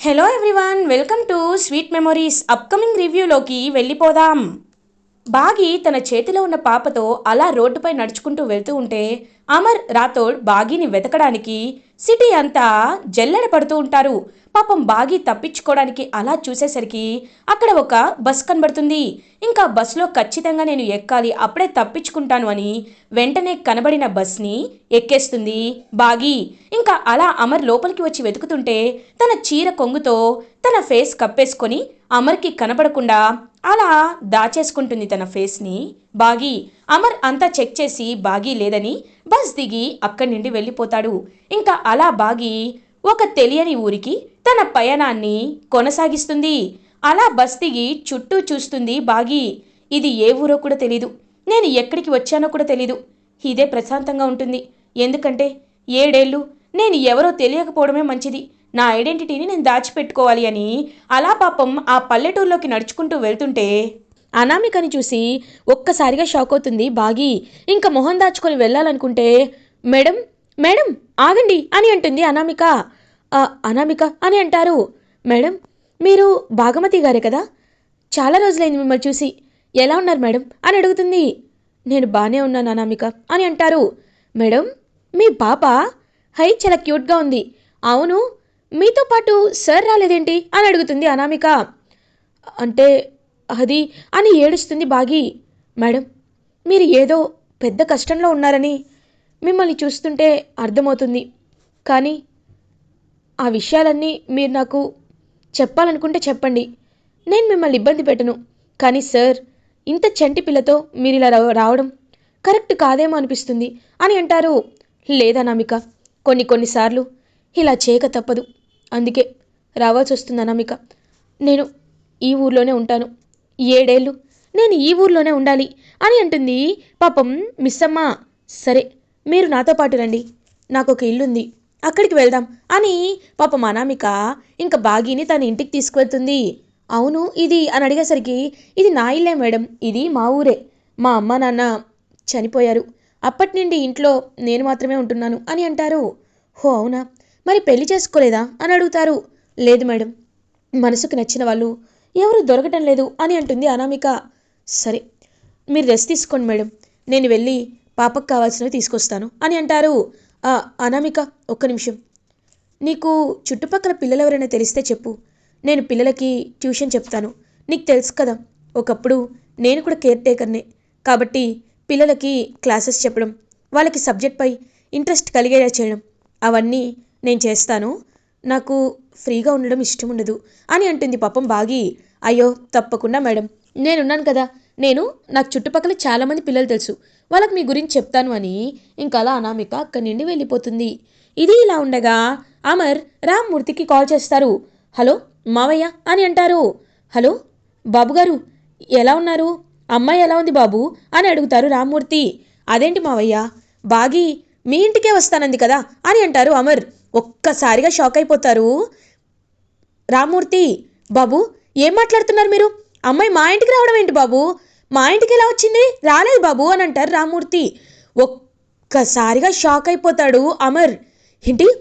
Hello everyone welcome to sweet memories upcoming రివ్యూలోకి వెళ్ళిపోదాం. బాగి తన చేతిలో ఉన్న పాపతో అలా రోడ్డుపై నడుచుకుంటూ వెళ్తూ ఉంటే అమర్ రాథోడ్ బాగీని వెతకడానికి సిటీ అంతా జల్లెడ పడుతూ ఉంటారు. పాపం బాగి తప్పించుకోవడానికి అలా చూసేసరికి అక్కడ ఒక బస్ కనబడుతుంది. ఇంకా బస్సులో ఖచ్చితంగా నేను ఎక్కాలి అప్పుడే తప్పించుకుంటాను అని వెంటనే కనబడిన బస్ని ఎక్కేస్తుంది బాగి. ఇంకా అలా అమర్ లోపలికి వచ్చి వెతుకుతుంటే తన చీర కొంగుతో తన ఫేస్ కప్పేసుకొని అమర్కి కనబడకుండా అలా దాచేసుకుంటుంది తన ఫేస్ని బాగి. అమర్ అంతా చెక్ చేసి బాగి లేదని బస్ దిగి అక్కడి నుండి వెళ్ళిపోతాడు. ఇంకా అలా బాగి ఒక తెలియని ఊరికి తన పయనాన్ని కొనసాగిస్తుంది. అలా బస్ దిగి చుట్టూ చూస్తుంది బాగి. ఇది ఏ ఊరో కూడా తెలీదు. నేను ఎక్కడికి వచ్చానో కూడా తెలీదు. ఇదే ప్రశాంతంగా ఉంటుంది. ఎందుకంటే ఏడేళ్ళు నేను ఎవరో తెలియకపోవడమే మంచిది. నా ఐడెంటిటీని నేను దాచిపెట్టుకోవాలి అని అలా పాపం ఆ పల్లెటూరులోకి నడుచుకుంటూ వెళ్తుంటే అనామికని చూసి ఒక్కసారిగా షాక్ అవుతుంది బాగి. ఇంకా మొహం దాచుకొని వెళ్ళాలనుకుంటే మేడం మేడం ఆగండి అని అంటుంది అనామిక. అనామిక అని అంటారు. మేడం మీరు భాగమతి గారే కదా? చాలా రోజులైంది మిమ్మల్ని చూసి. ఎలా ఉన్నారు మేడం? అని అడుగుతుంది. నేను బాగానే ఉన్నాను అనామిక అని అంటారు. మేడం మీ పాప హై చాలా క్యూట్గా ఉంది. అవును మీతో పాటు సార్ రాలేదేంటి? అని అడుగుతుంది అనామిక. అంటే అది అని ఏడుస్తుంది బాగి. మేడం మీరు ఏదో పెద్ద కష్టంలో ఉన్నారని మిమ్మల్ని చూస్తుంటే అర్థమవుతుంది. కానీ ఆ విషయాలన్నీ మీరు నాకు చెప్పాలనుకుంటే చెప్పండి. నేను మిమ్మల్ని ఇబ్బంది పెట్టను. కానీ సార్ ఇంత చంటి పిల్లతో మీరు ఇలా రావ- రావడం కరెక్ట్ కాదేమో అనిపిస్తుంది అని అంటారు. లేదనామిక కొన్ని కొన్నిసార్లు ఇలా చేయక తప్పదు. అందుకే రావాల్సి వస్తుంది అనామిక. నేను ఈ ఊర్లోనే ఉంటాను. ఏడేళ్ళు? నేను ఈ ఊర్లోనే ఉండాలి. అని అంటుంది. పాపం మిస్సమ్మ సరే మీరు నాతో పాటు రండి. నాకు ఒక ఇల్లుంది. అక్కడికి వెళ్దాం. అని పాపం అనామిక ఇంకా బాగీని తన ఇంటికి తీసుకువెళ్తుంది. అవును ఇది అని అడిగేసరికి ఇది నా ఇల్లే మేడం. ఇది మా ఊరే. మా అమ్మ నాన్న చనిపోయారు. అప్పటి నుండి ఇంట్లో నేను మాత్రమే ఉంటున్నాను అని అంటారు. హో అవునా? మరి పెళ్ళి చేసుకోలేదా? అని అడుగుతారు. లేదు మేడం. మనసుకు నచ్చిన వాళ్ళు ఎవరు దొరకటం లేదు అని అంటుంది అనామిక. సరే మీరు రెస్ట్ తీసుకోండి మేడం. నేను వెళ్ళి పాపకు కావాల్సినవి తీసుకొస్తాను అని అంటారు. "ఆ, అనామిక ఒక్క నిమిషం. నీకు చుట్టుపక్కల పిల్లలు ఎవరైనా తెలిస్తే చెప్పు. నేను పిల్లలకి ట్యూషన్ చెప్తాను. నీకు తెలుసు కదా ఒకప్పుడు నేను కూడా కేర్ టేకర్నే. కాబట్టి పిల్లలకి క్లాసెస్ చెప్పడం వాళ్ళకి సబ్జెక్ట్పై ఇంట్రెస్ట్ కలిగేలా చేయడం అవన్నీ నేను చేస్తాను. నాకు ఫ్రీగా ఉండడం ఇష్టం ఉండదు అని అంటుంది పాపం బాగి. అయ్యో తప్పకుండా మేడం. నేనున్నాను కదా. నేను నాకు చుట్టుపక్కల చాలామంది పిల్లలు తెలుసు. వాళ్ళకి మీ గురించి చెప్తాను అని ఇంకా అలా అనామిక అక్కడి నుండి వెళ్ళిపోతుంది. ఇది ఇలా ఉండగా అమర్ రామ్మూర్తికి కాల్ చేస్తారు. హలో మావయ్య అని అంటారు. హలో బాబుగారు ఎలా ఉన్నారు? అమ్మాయి ఎలా ఉంది బాబు? అని అడుగుతారు రామ్మూర్తి అదేంటి మావయ్య? బాగి మీ ఇంటికే వస్తానంది కదా అని అంటారు అమర్. ఒక్కసారిగా షాక్ అయిపోతారు. రామ్మూర్తి బాబు ఏం మాట్లాడుతున్నారు మీరు? అమ్మాయి మా ఇంటికి రావడం ఏంటి బాబు? మా ఇంటికి ఎలా వచ్చింది? రాలేదు బాబు అని అంటారు రామూర్తి. ఒక్కసారిగా షాక్ అయిపోతాడు అమర్. ఏంటి?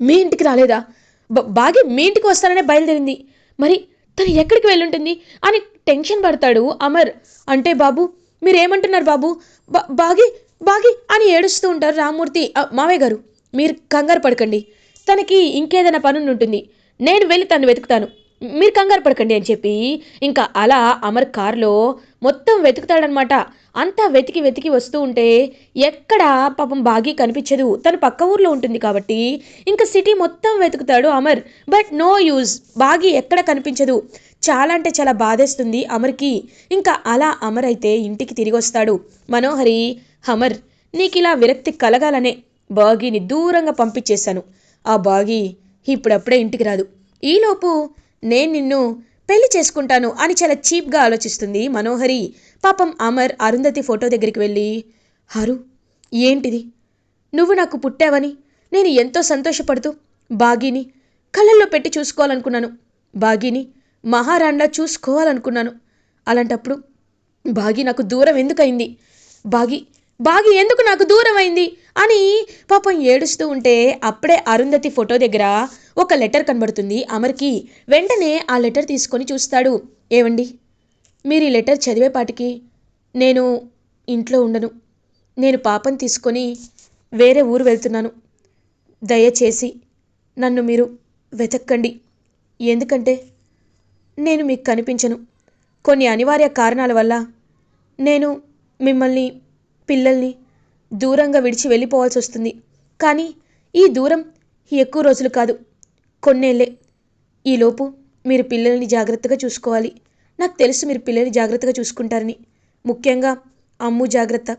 మీ ఇంటికి రాలేదా? బాగి మీ ఇంటికి వస్తాననే బయలుదేరింది. మరి తను ఎక్కడికి వెళ్ళుంటుంది? అని టెన్షన్ పడతాడు అమర్. అంటే బాబు మీరేమంటున్నారు బాబు? బా- బాగి బాగి అని ఏడుస్తూ ఉంటారు రామ్మూర్తి మావయ్య గారు. మీరు కంగారు పడకండి. తనకి ఇంకేదైనా పని ఉంటుంది నేను వెళ్ళి తను వెతుకుతాను. మీరు కంగారు పడకండి అని చెప్పి ఇంకా అలా అమర్ కారులో మొత్తం వెతుకుతాడనమాట అంతా వెతికి వెతికి వస్తూ ఉంటే ఎక్కడ పాపం బాగి కనిపించదు. తను పక్క ఊర్లో ఉంటుంది కాబట్టి ఇంకా సిటీ మొత్తం వెతుకుతాడు Amar. But no use. Bagi ఎక్కడ కనిపించదు. చాలా అంటే చాలా బాధేస్తుంది అమర్కి. ఇంకా అలా అమర్ అయితే ఇంటికి తిరిగి వస్తాడు. మనోహరి అమర్ నీకు ఇలా విరక్తి కలగాలనే బాగీని దూరంగా పంపించేశాను. ఆ బాగి ఇప్పుడప్పుడే ఇంటికి రాదు. ఈలోపు నేను నిన్ను పెళ్ళి చేసుకుంటాను అని చాలా చీప్గా ఆలోచిస్తుంది మనోహరి. పాపం అమర్ అరుంధతి ఫోటో దగ్గరికి వెళ్ళి హరు ఏంటిది? నువ్వు నాకు పుట్టావని నేను ఎంతో సంతోషపడుతూ బాగీని కళ్ళల్లో పెట్టి చూసుకోవాలనుకున్నాను. బాగీని మహారాణిలా చూసుకోవాలనుకున్నాను. అలాంటప్పుడు బాగి నాకు దూరం ఎందుకయింది? బాగి బాగి ఎందుకు నాకు దూరం అయింది అని పాపం ఏడుస్తూ ఉంటే అప్పుడే అరుంధతి ఫోటో దగ్గర ఒక లెటర్ కనబడుతుంది అమర్కి. వెంటనే ఆ లెటర్ తీసుకొని చూస్తాడు. ఏవండి? మీరు ఈ లెటర్ చదివేపాటికి నేను ఇంట్లో ఉండను. నేను పాపం తీసుకొని వేరే ఊరు వెళ్తున్నాను. దయచేసి నన్ను మీరు వెతక్కండి. ఎందుకంటే నేను మీకు కనిపించను. కొన్ని అనివార్య కారణాల వల్ల నేను మిమ్మల్ని పిల్లల్ని దూరంగా విడిచి వెళ్ళిపోవాల్సి వస్తుంది. కానీ ఈ దూరం ఎక్కువ రోజులు కాదు. కొన్నేళ్ళే ఈలోపు మీరు పిల్లల్ని జాగ్రత్తగా చూసుకోవాలి. నాకు తెలుసు మీరు పిల్లల్ని జాగ్రత్తగా చూసుకుంటారని. ముఖ్యంగా అమ్ము జాగ్రత్త.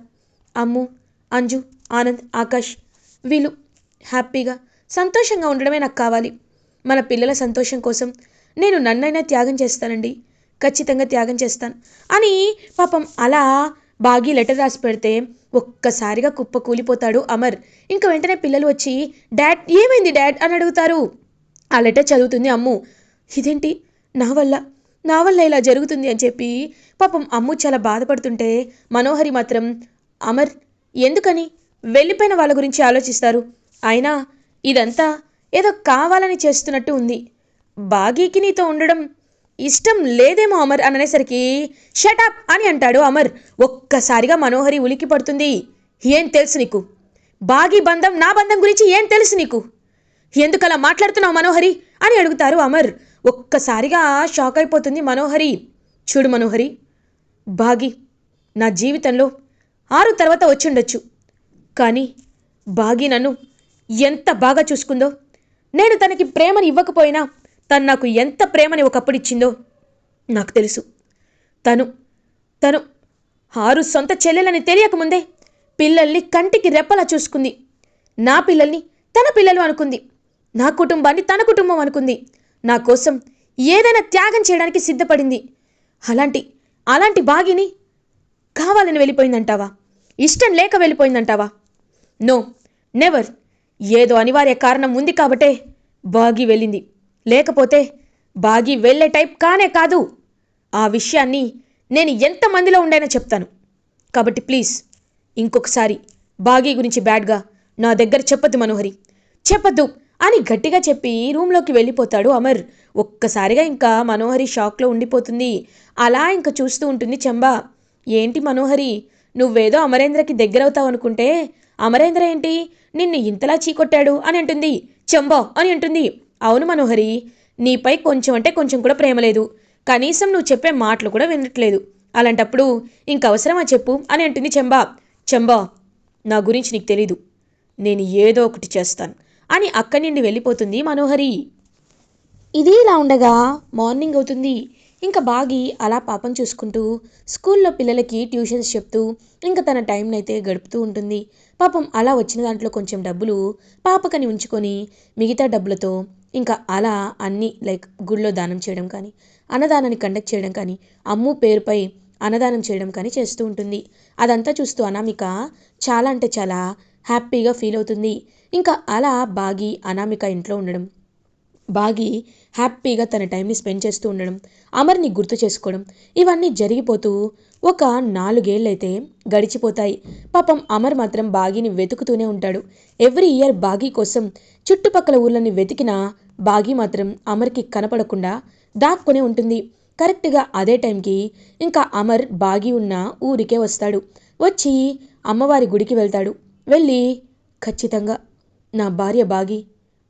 అమ్ము అంజు ఆనంద్ ఆకాష్ వీళ్ళు హ్యాపీగా సంతోషంగా ఉండడమే నాకు కావాలి. మన పిల్లల సంతోషం కోసం నేను నన్నైనా త్యాగం చేస్తానండి. ఖచ్చితంగా త్యాగం చేస్తాను. అని పాపం అలా బాగి లెటర్ రాసి పెడితే ఒక్కసారిగా కుప్ప కూలిపోతాడు అమర్. ఇంకా వెంటనే పిల్లలు వచ్చి డాడ్ ఏమైంది డాడ్? అని అడుగుతారు. ఆ లెటర్ చదువుతుంది అమ్ము. ఇదేంటి? నా వల్ల? నా వల్ల ఇలా జరుగుతుంది? అని చెప్పి పాపం అమ్ము చాలా బాధపడుతుంటే మనోహరి మాత్రం అమర్ ఎందుకని? వెళ్ళిపోయిన వాళ్ళ గురించి ఆలోచిస్తారు. అయినా ఇదంతా ఏదో కావాలని చేస్తున్నట్టు ఉంది. బాగీకి నీతో ఉండడం ఇష్టం లేదేమో అమర్ అని అనేసరికి షటప్ అని అంటాడు అమర్. ఒక్కసారిగా మనోహరి ఉలికి పడుతుంది. ఏం తెలుసు నీకు? బాగి బంధం నా బంధం గురించి ఏం తెలుసు నీకు? ఎందుకలా మాట్లాడుతున్నావు మనోహరి? అని అడుగుతారు అమర్. ఒక్కసారిగా షాక్ అయిపోతుంది మనోహరి. చూడు మనోహరి బాగి నా జీవితంలో ఆరు తర్వాత వచ్చిండొచ్చు కానీ బాగి నన్ను ఎంత బాగా చూసుకుందో నేను తనకి ప్రేమని ఇవ్వకపోయినా తను నాకు ఎంత ప్రేమని ఒకప్పుడు ఇచ్చిందో నాకు తెలుసు. తను తను ఆరు సొంత చెల్లెలని తెలియకముందే పిల్లల్ని కంటికి రెప్పలా చూసుకుంది. నా పిల్లల్ని తన పిల్లలు అనుకుంది. నా కుటుంబాన్ని తన కుటుంబం అనుకుంది. నా కోసం ఏదైనా త్యాగం చేయడానికి సిద్ధపడింది. అలాంటి అలాంటి బాగిని కావాలని వెళ్ళిపోయిందంటావా? ఇష్టం లేక వెళ్ళిపోయిందంటావా? No never. ఏదో అనివార్య కారణం ఉంది కాబట్టే బాగి వెళ్ళింది. లేకపోతే బాగి వెళ్ళే టైప్ కానే కాదు. ఆ విషయాన్ని నేను ఎంతమందిలో ఉండైనా చెప్తాను. కాబట్టి ప్లీజ్ ఇంకొకసారి బాగీ గురించి బ్యాడ్గా నా దగ్గర చెప్పద్దు మనోహరి. చెప్పద్దు అని గట్టిగా చెప్పి రూమ్లోకి వెళ్ళిపోతాడు అమర్. ఒక్కసారిగా ఇంకా మనోహరి షాక్లో ఉండిపోతుంది. అలా ఇంకా చూస్తూ ఉంటుంది చెంబా. ఏంటి మనోహరి నువ్వేదో అమరేంద్రకి దగ్గరవుతావు అనుకుంటే అమరేంద్ర ఏంటి నిన్ను ఇంతలా చీకొట్టాడు అని అంటుంది. చెంబా అని అంటుంది. అవును మనోహరి నీపై కొంచెం అంటే కొంచెం కూడా ప్రేమ లేదు. కనీసం నువ్వు చెప్పే మాటలు కూడా వినట్లేదు. అలాంటప్పుడు ఇంకవసరమా చెప్పు అని అంటుంది చెంబా. చెంబా నా గురించి నీకు తెలీదు. నేను ఏదో ఒకటి చేస్తాను అని అక్కడి నుండి వెళ్ళిపోతుంది మనోహరి. ఇది ఇలా ఉండగా మార్నింగ్ అవుతుంది. ఇంకా బాగి అలా పాపం చూసుకుంటూ స్కూల్లో పిల్లలకి ట్యూషన్స్ చెప్తూ ఇంకా తన టైంని అయితే గడుపుతూ ఉంటుంది. పాపం అలా వచ్చిన దాంట్లో కొంచెం డబ్బులు పాపకని ఉంచుకొని మిగతా డబ్బులతో ఇంకా అలా అన్ని లైక్ గుళ్ళో దానం చేయడం కానీ అన్నదానాన్ని కండక్ట్ చేయడం కానీ అమ్ము పేరుపై అన్నదానం చేయడం కానీ చేస్తూ ఉంటుంది. అదంతా చూస్తూ అనామిక చాలా అంటే చాలా హ్యాపీగా ఫీల్ అవుతుంది. ఇంకా అలా బాగి అనామిక ఇంట్లో ఉండడం బాగి హ్యాపీగా తన టైంని స్పెండ్ చేస్తూ ఉండడం అమర్ని గుర్తు చేసుకోవడం ఇవన్నీ జరిగిపోతూ ఒక నాలుగేళ్ళైతే గడిచిపోతాయి. పాపం అమర్ మాత్రం బాగిని వెతుకుతూనే ఉంటాడు. ఎవ్రీ ఇయర్ బాగి కోసం చుట్టుపక్కల ఊర్లని వెతికినా బాగి మాత్రం అమర్కి కనపడకుండా దాక్కునే ఉంటుంది. కరెక్ట్గా అదే టైంకి ఇంకా అమర్ బాగి ఉన్న ఊరికే వస్తాడు. వచ్చి అమ్మవారి గుడికి వెళ్తాడు. వెళ్ళి ఖచ్చితంగా నా భార్య బాగి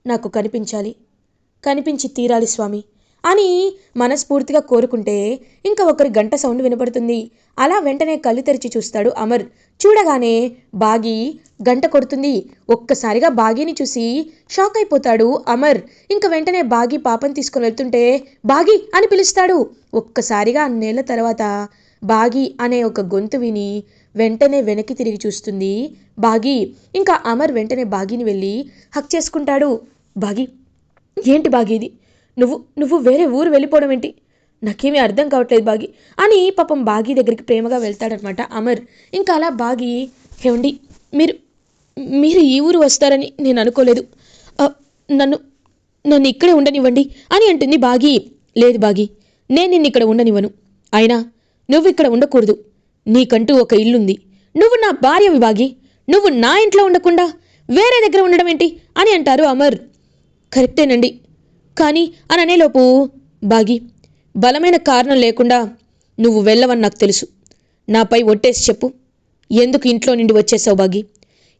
నాకు కనిపించాలి. కనిపించి తీరాలి స్వామి. అని మనస్ఫూర్తిగా కోరుకుంటే ఇంకా ఒకరి గంట సౌండ్ వినపడుతుంది. అలా వెంటనే కళ్ళు తెరిచి చూస్తాడు అమర్. చూడగానే బాగి గంట కొడుతుంది. ఒక్కసారిగా బాగీని చూసి షాక్ అయిపోతాడు అమర్. ఇంకా వెంటనే బాగి పాపం తీసుకుని వెళ్తుంటే బాగి అని పిలుస్తాడు. ఒక్కసారిగా అన్నేళ్ళ తర్వాత బాగి అనే ఒక గొంతు విని వెంటనే వెనక్కి తిరిగి చూస్తుంది బాగి. ఇంకా అమర్ వెంటనే బాగిని వెళ్ళి హక్ చేసుకుంటాడు. బాగి ఏంటి బాగీది నువ్వు నువ్వు వేరే ఊరు వెళ్ళిపోవడం ఏంటి? నాకేమీ అర్థం కావట్లేదు బాగి. అని పాపం బాగి దగ్గరికి ప్రేమగా వెళ్తాడనమాట అమర్. ఇంకా అలా బాగి ఏమండి మీరు మీరు ఈ ఊరు వస్తారని నేను అనుకోలేదు. నన్ను నన్ను ఇక్కడే ఉండనివ్వండి అని అంటుంది బాగి. లేదు బాగి నేను నిన్ను ఇక్కడ ఉండనివ్వను. అయినా నువ్వు ఇక్కడ ఉండకూడదు. నీకంటూ ఒక ఇల్లుంది. నువ్వు నా భార్యవి బాగి. నువ్వు నా ఇంట్లో ఉండకుండా వేరే దగ్గర ఉండడం ఏంటి? అని అంటారు అమర్. కరెక్టేనండి. కానీ అని అనేలోపు బాగి బలమైన కారణం లేకుండా నువ్వు వెళ్ళవని నాకు తెలుసు. నాపై ఒట్టేసి చెప్పు. ఎందుకు ఇంట్లో నుండి వచ్చేసావు బాగి?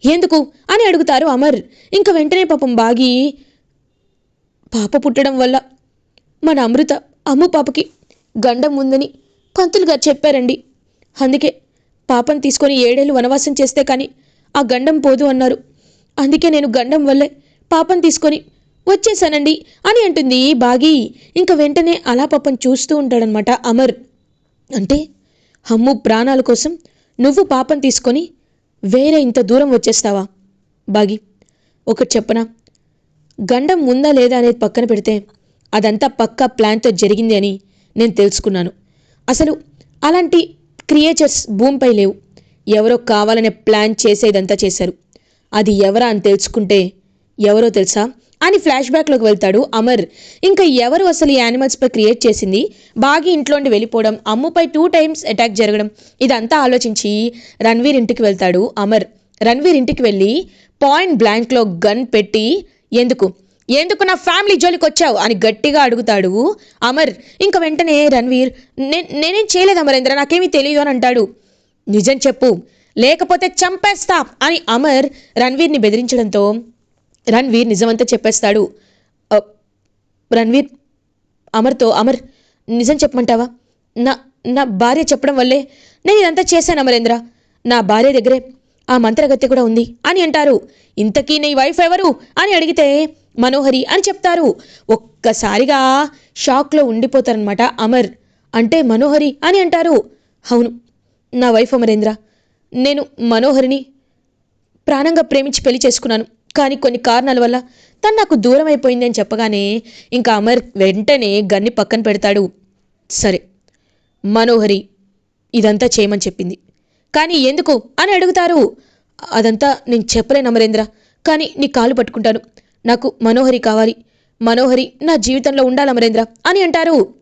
ఎందుకు? అని అడుగుతారు అమర్. ఇంక వెంటనే పాపం బాగి పాప పుట్టడం వల్ల మన అమృత అమ్ము పాపకి గండం ఉందని పంతులు గారు చెప్పారండి. అందుకే పాపను తీసుకొని ఏడేళ్ళు వనవాసం చేస్తే కానీ ఆ గండం పోదు అన్నారు. అందుకే నేను గండం వల్లే పాపను తీసుకొని వచ్చేసానండి అని అంటుంది బాగి. ఇంక వెంటనే అలా పాపం చూస్తూ ఉంటాడనమాట అమర్. అంటే హమ్ము ప్రాణాల కోసం నువ్వు పాపం తీసుకొని వేరే ఇంత దూరం వచ్చేస్తావా? బాగి ఒకటి చెప్పనా? గండం ఉందా లేదా అనేది పక్కన పెడితే అదంతా పక్కా ప్లాన్తో జరిగింది అని నేను తెలుసుకున్నాను. అసలు అలాంటి క్రియేచర్స్ భూమిపై లేవు. ఎవరో కావాలనే ప్లాన్ చేసేదంతా చేశారు. అది ఎవరా అని తెలుసుకుంటే ఎవరో తెలుసా? అని ఫ్లాష్ బ్యాక్లోకి వెళ్తాడు అమర్. ఇంకా ఎవరు అసలు ఈ యానిమల్స్పై క్రియేట్ చేసింది? బాగా ఇంట్లోండి వెళ్ళిపోవడం అమ్ముపై టూ టైమ్స్ అటాక్ జరగడం ఇదంతా ఆలోచించి రణ్వీర్ ఇంటికి వెళ్తాడు అమర్. రణ్వీర్ ఇంటికి వెళ్ళి పాయింట్ బ్లాంక్లో గన్ పెట్టి ఎందుకు? ఎందుకు నా ఫ్యామిలీ జోలికి వచ్చావు? అని గట్టిగా అడుగుతాడు అమర్. ఇంకా వెంటనే రణ్వీర్ నేనేం చేయలేదు అమరేంద్ర నాకేమీ తెలియదు అని అంటాడు. నిజం చెప్పు లేకపోతే చంపేస్తా అని అమర్ రణ్వీర్ని బెదిరించడంతో రణ్వీర్ నిజమంతా చెప్పేస్తాడు. రణ్వీర్ అమర్తో అమర్ నిజం చెప్పమంటావా? నా నా భార్య చెప్పడం వల్లే నేను ఇదంతా చేశాను అమరేంద్ర. నా భార్య దగ్గరే ఆ మంత్రగతి కూడా ఉంది అని అంటారు. ఇంతకీ నీ వైఫ్ ఎవరు అని అడిగితే మనోహరి అని చెప్తారు. ఒక్కసారిగా షాక్లో ఉండిపోతారనమాట అమర్. అంటే మనోహరి అని అంటారు. అవును నా వైఫ్ అమరేంద్ర. నేను మనోహరిని ప్రాణంగా ప్రేమించి పెళ్ళి చేసుకున్నాను. కానీ కొన్ని కారణాల వల్ల తను నాకు దూరం అయిపోయింది అని చెప్పగానే ఇంకా అమర్ వెంటనే గన్ని పక్కన పెడతాడు. సరే మనోహరి ఇదంతా చేయమని చెప్పింది. కానీ ఎందుకు అని అడుగుతారు. అదంతా నేను చెప్పలేను అమరేంద్ర కానీ నీ కాలు పట్టుకుంటాను. నాకు మనోహరి కావాలి. మనోహరి నా జీవితంలో ఉండాలి అమరేంద్ర అని అంటారు.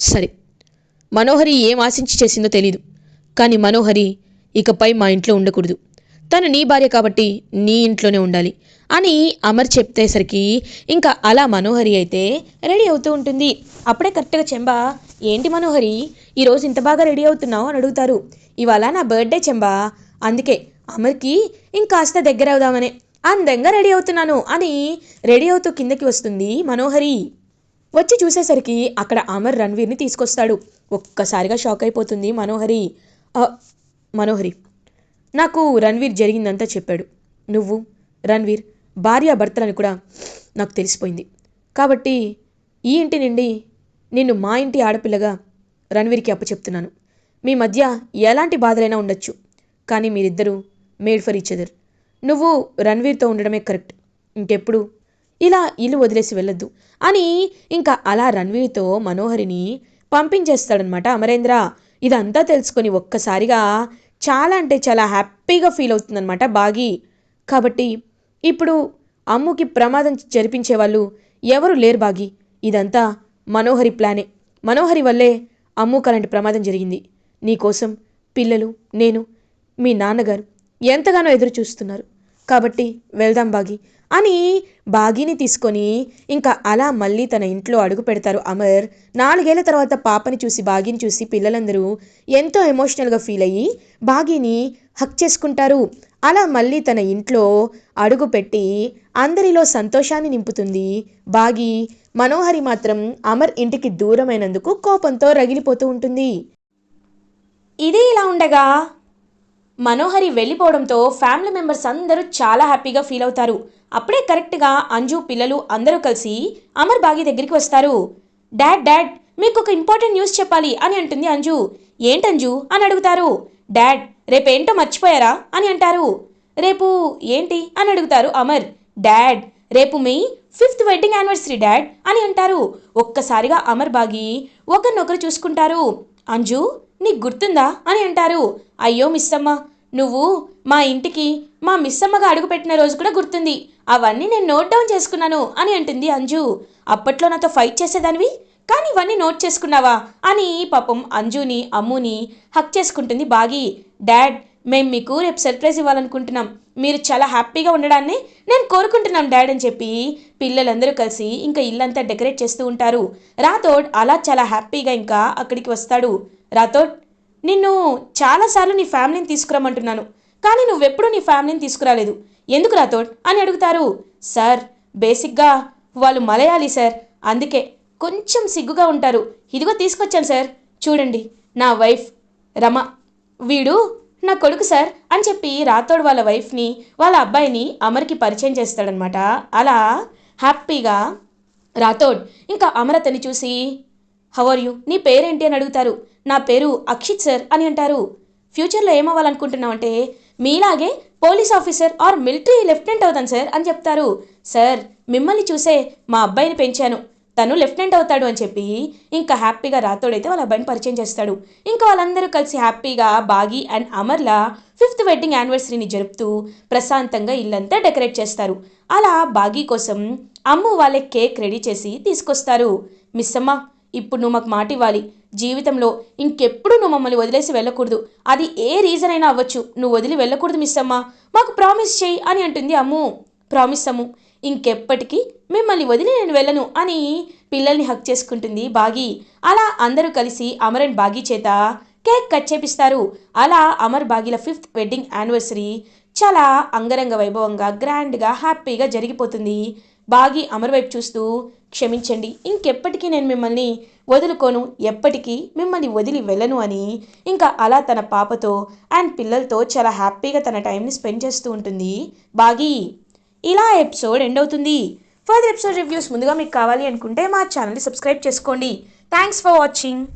సరే మనోహరి ఏం ఆశించి చేసిందో తెలీదు. కానీ మనోహరి ఇకపై మా ఇంట్లో ఉండకూడదు. తను నీ భార్య కాబట్టి నీ ఇంట్లోనే ఉండాలి. అని అమర్ చెప్తేసరికి ఇంకా అలా మనోహరి అయితే రెడీ అవుతూ ఉంటుంది. అప్పుడే కరెక్ట్గా చెంబా ఏంటి మనోహరి? ఈరోజు ఇంత బాగా రెడీ అవుతున్నావు? అని అడుగుతారు. ఇవాళ నా బర్త్డే చెంబా. అందుకే అమర్కి ఇంకాస్త దగ్గర అవుదామనే. అందంగా రెడీ అవుతున్నాను అని రెడీ అవుతూ కిందకి వస్తుంది మనోహరి. వచ్చి చూసేసరికి అక్కడ అమర్ రణ్వీర్ని తీసుకొస్తాడు. ఒక్కసారిగా షాక్ అయిపోతుంది మనోహరి. మనోహరి నాకు రణ్వీర్ జరిగిందంతా చెప్పాడు. నువ్వు రణ్వీర్ భార్యాభర్తలని కూడా నాకు తెలిసిపోయింది. కాబట్టి ఈ ఇంటి నుండి నిన్ను మా ఇంటి ఆడపిల్లగా రణ్వీర్కి అప్పచెప్తున్నాను. మీ మధ్య ఎలాంటి బాధలైనా ఉండొచ్చు కానీ మీరిద్దరూ మేడ్ ఫర్ ఈచ్ అదర్. నువ్వు రణ్వీర్తో ఉండడమే కరెక్ట్. ఇంకెప్పుడు? ఇలా ఇల్లు వదిలేసి వెళ్ళొద్దు. అని ఇంకా అలా రణ్వీర్తో మనోహరిని పంపించేస్తాడనమాట అమరేంద్ర. ఇదంతా తెలుసుకొని ఒక్కసారిగా చాలా అంటే చాలా హ్యాపీగా ఫీల్ అవుతుందన్నమాట బాగి. కాబట్టి ఇప్పుడు అమ్ముకి ప్రమాదం జరిపించే వాళ్ళు ఎవరు లేరు బాగి. ఇదంతా మనోహరి ప్లానే. మనోహరి వల్లే అమ్ము అలాంటి ప్రమాదం జరిగింది. నీకోసం పిల్లలు నేను మీ నాన్నగారు ఎంతగానో ఎదురు చూస్తున్నారు కాబట్టి వెళ్దాం బాగి. అని బాగిని తీసుకొని ఇంకా అలా మళ్ళీ తన ఇంట్లో అడుగు పెడతారు అమర్. నాలుగేళ్ళ తర్వాత పాపని చూసి బాగిని చూసి పిల్లలందరూ ఎంతో ఎమోషనల్గా ఫీల్ అయ్యి బాగిని హక్ చేసుకుంటారు. అలా మళ్ళీ తన ఇంట్లో అడుగు పెట్టి అందరిలో సంతోషాన్ని నింపుతుంది. బాగి మనోహరి మాత్రం అమర్ ఇంటికి దూరమైనందుకు కోపంతో రగిలిపోతూ ఉంటుంది. ఇదే ఇలా ఉండగా మనోహరి వెళ్ళిపోవడంతో ఫ్యామిలీ మెంబర్స్ అందరూ చాలా హ్యాపీగా ఫీల్ అవుతారు. అప్పుడే కరెక్ట్గా అంజు పిల్లలు అందరూ కలిసి అమర్ బాగి దగ్గరికి వస్తారు. డాడ్ డాడ్ మీకు ఒక ఇంపార్టెంట్ న్యూస్ చెప్పాలి అని అంటుంది అంజు. ఏంటంజు అని అడుగుతారు. డాడ్ రేపేంటో మర్చిపోయారా? అని అంటారు. రేపు ఏంటి? అని అడుగుతారు అమర్. డాడ్ రేపు మీ ఫిఫ్త్ వెడ్డింగ్ యానివర్సరీ డాడ్ అని అంటారు. ఒక్కసారిగా అమర్ బాగి ఒకరినొకరు చూసుకుంటారు. అంజు నీకు గుర్తుందా? అని అంటారు. అయ్యో మిస్సమ్మ నువ్వు మా ఇంటికి మా మిస్సమ్మగా అడుగుపెట్టిన రోజు కూడా గుర్తుంది. అవన్నీ నేను నోట్ డౌన్ చేసుకున్నాను అని అంటుంది అంజు. అప్పట్లో నాతో ఫైట్ చేసేదానివి? కానీ ఇవన్నీ నోట్ చేసుకున్నావా? అని పాపం అంజుని అమ్ముని హక్ చేసుకుంటుంది బాగి. డాడ్ మేము మీకు రేపు సర్ప్రైజ్ ఇవ్వాలనుకుంటున్నాం. మీరు చాలా హ్యాపీగా ఉండడాన్ని నేను కోరుకుంటున్నాం డాడ్ అని చెప్పి పిల్లలందరూ కలిసి ఇంకా ఇల్లంతా డెకరేట్ చేస్తూ ఉంటారు. రాథోడ్ అలా చాలా హ్యాపీగా ఇంకా అక్కడికి వస్తాడు. రాథోడ్ నిన్ను చాలాసార్లు నీ ఫ్యామిలీని తీసుకురమ్మంటున్నాను. కానీ నువ్వెప్పుడు నీ ఫ్యామిలీని తీసుకురాలేదు. ఎందుకు రాథోడ్ అని అడుగుతారు. సార్ బేసిక్గా వాళ్ళు మలయాళీ సార్. అందుకే కొంచెం సిగ్గుగా ఉంటారు. ఇదిగో తీసుకొచ్చాను సార్. చూడండి నా వైఫ్ రమ. వీడు నా కొడుకు సార్ అని చెప్పి రాథోడ్ వాళ్ళ వైఫ్ని వాళ్ళ అబ్బాయిని అమర్కి పరిచయం చేస్తాడనమాట. అలా హ్యాపీగా రాథోడ్ ఇంకా అమర్ అతన్ని చూసి హవర్ యూ? నీ పేరేంటి? అని అడుగుతారు. నా పేరు అక్షిత్ సార్ అని అంటారు. ఫ్యూచర్లో ఏమవ్వాలనుకుంటున్నావు? అంటే మీలాగే police officer or military lieutenant అవుతాను సార్ అని చెప్తారు. సార్ మిమ్మల్ని చూసే మా అబ్బాయిని పెంచాను. తను లెఫ్టినెంట్ అవుతాడు అని చెప్పి ఇంకా హ్యాపీగా రాతోడైతే వాళ్ళ అబ్బాయిని పరిచయం చేస్తాడు. ఇంకా వాళ్ళందరూ కలిసి హ్యాపీగా బాగి అండ్ అమర్లా ఫిఫ్త్ వెడ్డింగ్ యానివర్సరీని జరుపుతూ ప్రశాంతంగా ఇల్లంతా డెకరేట్ చేస్తారు. అలా బాగీ కోసం అమ్ము వాళ్ళే కేక్ రెడీ చేసి తీసుకొస్తారు. మిస్ అమ్మ ఇప్పుడు నువ్వు మాకు మాట ఇవ్వాలి. జీవితంలో ఇంకెప్పుడు నువ్వు మమ్మల్ని వదిలేసి వెళ్ళకూడదు. అది ఏ రీజన్ అయినా అవ్వచ్చు. నువ్వు వదిలి వెళ్ళకూడదు మిస్ అమ్మ. మాకు ప్రామిస్ చేయి అని అంటుంది అమ్ము. ప్రామిస్ అమ్ము. ఇంకెప్పటికీ మిమ్మల్ని వదిలి నేను వెళ్ళను అని పిల్లల్ని హక్ చేసుకుంటుంది బాగి. అలా అందరూ కలిసి అమర్ బాగి చేత కేక్ కట్ చేపిస్తారు. అలా అమర్ బాగిల ఫిఫ్త్ వెడ్డింగ్ యానివర్సరీ చాలా అంగరంగ వైభవంగా గ్రాండ్గా హ్యాపీగా జరిగిపోతుంది. బాగి అమర్ వైపు చూస్తూ క్షమించండి. ఇంకెప్పటికీ నేను మిమ్మల్ని వదులుకోను. ఎప్పటికీ మిమ్మల్ని వదిలి వెళ్ళను అని. ఇంకా అలా తన పాపతో అండ్ పిల్లలతో చాలా హ్యాపీగా తన టైంని స్పెండ్ చేస్తూ ఉంటుంది. బాగి ఇలా ఎపిసోడ్ ఎండ్ అవుతుంది. ఫర్దర్ ఎపిసోడ్ రివ్యూస్ ముందుగా మీకు కావాలి అనుకుంటే మా ఛానల్ని సబ్స్క్రైబ్ చేసుకోండి. Thanks for watching.